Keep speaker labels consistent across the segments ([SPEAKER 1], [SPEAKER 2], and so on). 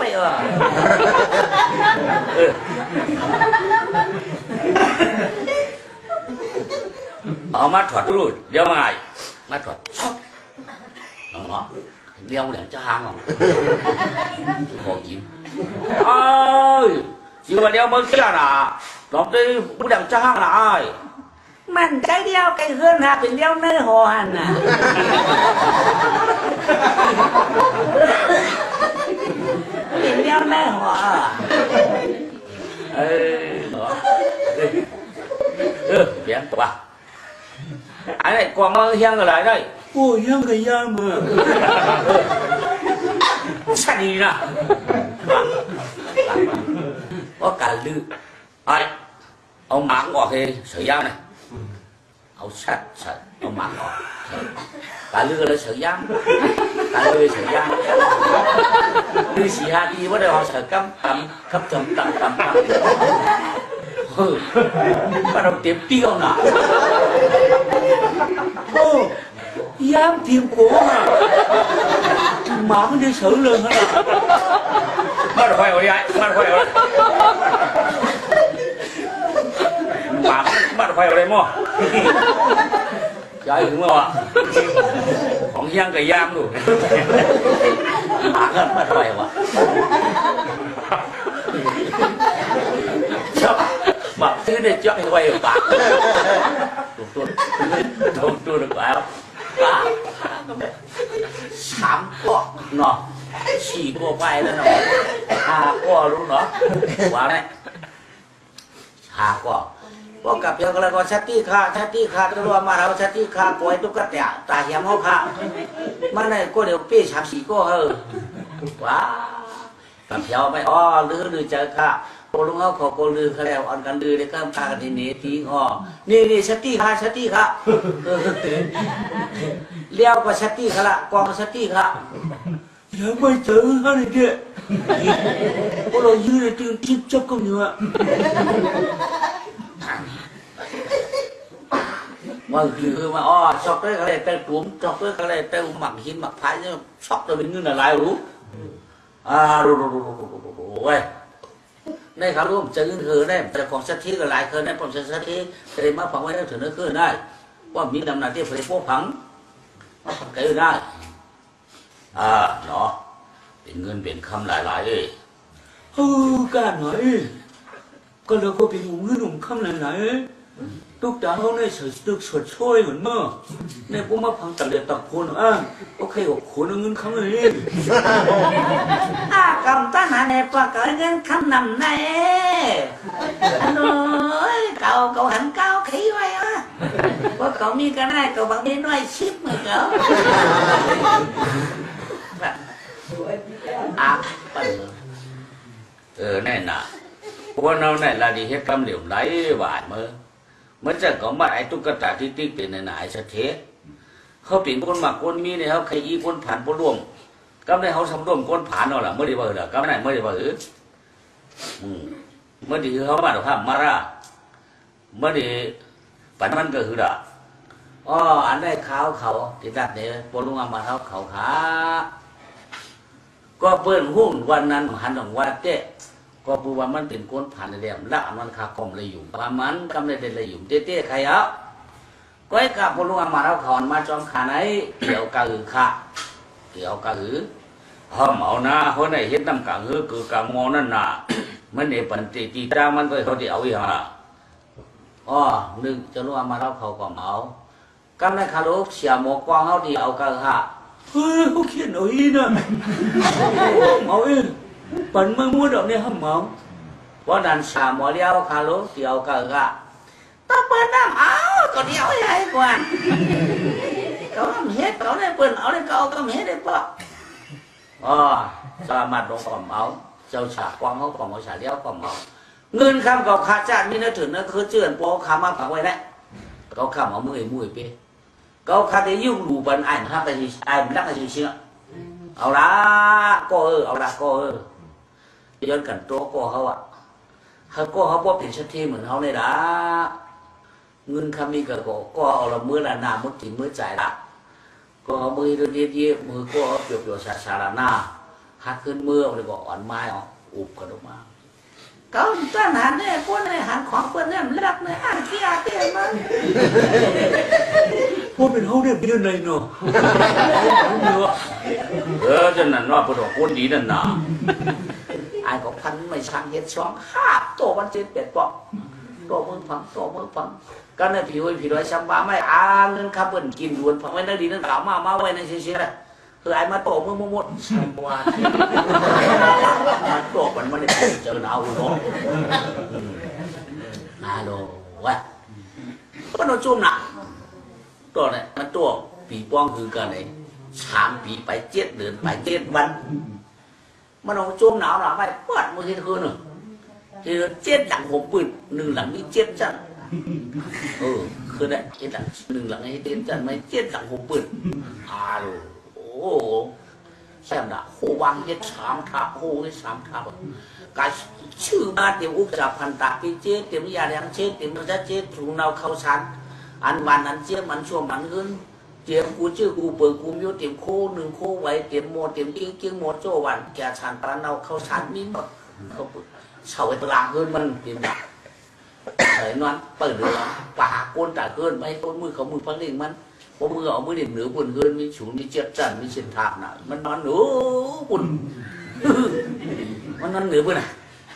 [SPEAKER 1] ไปเออเออเอามาถอดรูดเดี๋ยวมาไงมาถอดช็อกน้องๆเลี้ยวเหลืองจะหางของพอยิ้มเอ้ยสิว่าเลี้ยวมึงเสียน่ะลองได้ผู้เหลืองจะหางน่ะไอ้าย
[SPEAKER 2] มันใจเดียวไก่เฮือนหาเป็นเดียวเนื้อหอหันน่ะ เป็นเดียวเนื้อหอ
[SPEAKER 1] เออเหรอเออเปลี่ยนตัวอันนี้กวางมาเฮียงอะไรได้
[SPEAKER 2] โอ้ยังก็ยังมือ
[SPEAKER 1] ชัดีนะว่าการลือไอ้เอาหมางออกให้เสียยาง này เอาชัดชัด เอาหมางออกการลือเลยเสียยางการลือเสียยางลือสี่ห้าทีว่าได้ họ sợ cắm tầm khắp tầm tầm tầm tầm ừ bắt đầu tiếp tiêu nè
[SPEAKER 2] โอ้ dám thiên của mà mà mới đi xử luôn 마흔이 서울을 하나 말을
[SPEAKER 1] 봐요 우리 아이 말을 봐요 마흔 말을 봐요 우리 뭐 야이 뭐 공양 그 양도 마흔 말을 봐요 와 mà thế này chắc phải quay được bạn tôi tôi tôi được phải Bạc Sám có Nó สี่ตัวไปแล้วเนาะห้าก็รู้เนาะว่าเนี่ยห้าก็ก็กกับเดียวกันแล้วก็ชัตตี้คาชัตตี้คาตัวมาเราชัตตี้คาปล่อยตุ๊กตาตาเหี่ยมเขาขามันเนี่ยก็เดี๋ยวเปี้ยฉาบสีก็เออว้า กับเดียวไปอ๋อลือลือเจอค่ะโกลุงเขาขอโกลือเขาแล้วอ่อนกันลือได้ก็กากันทีนี้ทีอ๋อนี่นี่ชัตตี้คาชัตตี้คาเออเลี้ยวก็ชัตตี้คาละกองชัตตี้คา
[SPEAKER 2] ยังไม่เจอฮะนี่เด็กพวกเรายืนในตีนทิพย์จับกันอยู่อะ
[SPEAKER 1] mà คือมาอ๋อช็อกได้ก็เลยแต่กลุ่มช็อกได้ก็เลยแต่หมักหินหมักพายเนี่ยช็อกจะเป็นเงินอะไรรู้ อ่ารู้รู้รู้รู้รู้รู้เว้ยในครับรู้จะเงินคือได้แต่ของสักทีก็หลายคืนได้ผมสักทีจะได้มาฝังไว้ได้ถึงนั้นคืนได้ว่ามีดำนาที่ผลิตพวกผังมาฝังไก่ได้ อ่าเนาะเป็นเงินเป็นคำหลายๆเลย
[SPEAKER 2] เออการหน่อยก็เราก็เป็นหนุ่มหนุ่มคำไหนๆ ตุกตาเขาในสดตึกสดช่วยเหมือนเมื่อในพวกมาพังตัดเดือดตักคนอะโอเคกับคนเอาเงินคำเลย
[SPEAKER 3] อากำตั้งหาในปากเงินคำนำในอันนู้นเก่าเก่าหันเก่าขี้ไว้อะว่าเก่า มันได้เก่าบางทีน้อ
[SPEAKER 1] ตุ๊กตาที่ติ๊กเป็นไหนๆสักเทเขาเป็นคนหมักคนมีเนี่ยเขาใครอีคนผ่านคนร่วมก็ได้เขาสำร่วมคนผ่านเนาล่ะเมื่อดีว่าเหรอก็ไม่ได้เมื่อดีว่าเออเมื่อดีคือเขามาดอกข้ามมาระเมื่อดีปันมันก็คือดอกอ๋ออันได้ขาวเขาที่ตัดเนี่ยปลุงอามาเท้าเขาขาก็เปิ้นหุ้นวันนั้นหันของวัดเจ๊ ก็ปูว่ามันเป็นคนผ่านเรียมละมันคาคอมเลยอยู่ประมันกำเลยเดเลยอยู่เต้ๆใครเอาก็ไอ้กับพลุงมาเราขอนมาจอมขาไหนเกี่ยวกะหือค่ะเกี่ยวกะหือห้อมเอานะคนไหนเห็นน้ำกะหือคือกะงอนั่นน่ะมันเนี่ยปันติตีตามันก็เขาเดียวอีห่าอ๋อหนึ่งจะรู้อามาเราเขาก็เมากำในคารุเสียหมกกวางเขาที่เอากะหือค่ะ
[SPEAKER 2] เฮ้ยเขาเขียนเอาอีน่ะเมาเอง ปันมามัวดอกเนี่ยห้ามเมา
[SPEAKER 1] เพราะนั้นสามหมอเลี้ยวคารุเดียวกะหือค่ะ
[SPEAKER 3] ตะเปิ้นน้ำเอาก็เดียวใหญ่กว่าเขาทำเฮ็ดเขาได้เปิ้นเอาได้เก่าก็เฮ็ดได้ปะ
[SPEAKER 1] อ๋อสามารถลงก่อมเอาเจ้าฉากกวางเขาก่อมเอาฉาเลี้ยวก่อมเอาเงินคำกับขาจานมีนึกถึงนั่นคือเจือนโปขามาผักไว้แล้เขาคำเอามือมือเปเขาคาได้ยุ่งดูบันไอ้ห้าไปที่ไอ้มันรักไอ้เชื่อเอาละก็เออเอาละก็เออ ย้อนกันตัวก็เขาอะเขาก็เขาบอกเป็นชัดเจนเหมือนเขาเลยละเงินคำมีก็ก็เอาละมือละนามือกินมือจ่ายละก็เอามือเรียดเยมือก็เอาเปรียวๆสาสาระหน้าหักขึ้นมือเลยก็อ่อนไม้ออกอุบกันออกมา
[SPEAKER 3] เขาต้านหันเนี่ยพวกเนี่ยหันของเพื่อนเนี่ยมันรักเนี่ยอะเกี่ยเตี้ยมัน
[SPEAKER 2] พวกเป็นเฮาเนี่ยเป็นอะไรเนาะเนาะ
[SPEAKER 1] เออจะนั่นว่าพอดอกคนดีนั่นน่ะ ไอ้ก็พันไม่ช่างเฮ็ดช่องห้าตัวมันเจ็ดเป็ดปอกตัวเมึงฟังตัวเมึงฟังก็ในผิวไอ้ผิวไอ้ช้ำบ้าไม่อ่าเงินขับเบิ่นกินดวนฟังไว้นั่นดีนั่นขาวมามาไว้ในเชี่ยๆคือไอ้มาโตมึงมึงหมดช่ำว่ามาโตมันมันได้เจอเอาเนาะฮัลโหลวะก็โดนจุ่มน่ะตัวเนี่ยมันตัวปีป้องคือกันไหนสามปีไปเจ็ดเดือนไปเจ็ดวัน มันเอาช่วงหนาวหนาวไปเปิดมือที่คืนหนึ่งที่เจ็ดหลังผมปืนหนึ่งหลังนี่เจ็ดจันเออคือได้เจ็ดหลังหนึ่งหลังให้เจ็ดจันไม่เจ็ดหลังผมปืนอ้าลูโอ้แซมดาโหวางเจ็ดสามทับโหเจ็ดสามทับกาชื่อมาเตรียมอุกจับพันตาปีเจ็ดเตรียมยาแดงเจ็ดเตรียมระเจ็ดถุงเนาเข้าชั้นอันวันอันเจียมมันช่วงมันขึ้น เจียมกูชื่อกูเปิดกูมิวเตรียมโคหนึ่งโคไว้เตรียมโมเตรียมกิ้งกิ้งโมโจวันแกชันปลาเนาเข้าชันมีหมดเขาเฉาไอ้ตลาขึ้นมันเตรียมดักเฉยนอนเปิดเรือป่าก้นตาขึ้นไม่ต้นมือเขามือพังเล่งมันพอมือเอามือเด็กเหนือปุ่นขึ้นมีฉุนมีเจ็ดจันมีเส้นทางน่ะ มันนอนหนูปุ่นมันนอนเหนือปุ่นน่ะ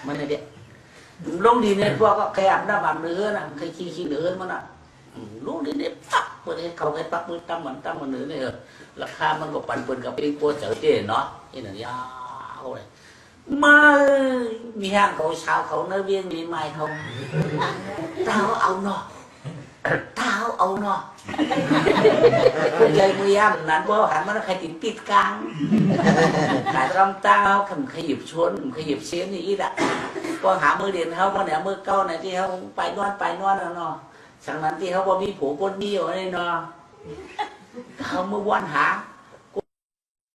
[SPEAKER 1] มันไอเด็กลงดีเนี่ยพวกก็แคบหน้าบังเนื้อน่ะใครขี้ขี้เนื้อมันน่ะ อืมลูกนี่นี่ปักเปิดให้เขาให้ปักมือตั้มมันตั้มมันเนื้อเนี่ยเออราคามันก็ปันเปินกับปิ้งโป้เจ๋อเจ๊เนาะนี่น่ะยาวเลยมามีห้างเขาเช้าเขาเนื้อเวียงมีไม้เขาเท้าเอาเนาะเท้าเอาเนาะคุณยายมือย่ำนั้นว่าหันมันใครติดติดกลางขายรำเต้าขำขยิบชนขยิบเสียนนี่อีกอะก็หามือเด่นเขามาเนี่ยมือเก้าเนี่ยที่เขาไปนวดไปนวดเนาะ สังนั้นที่เขาบอกมีผัวคนเดียวนี่เนาะเขาเมื่อวันหา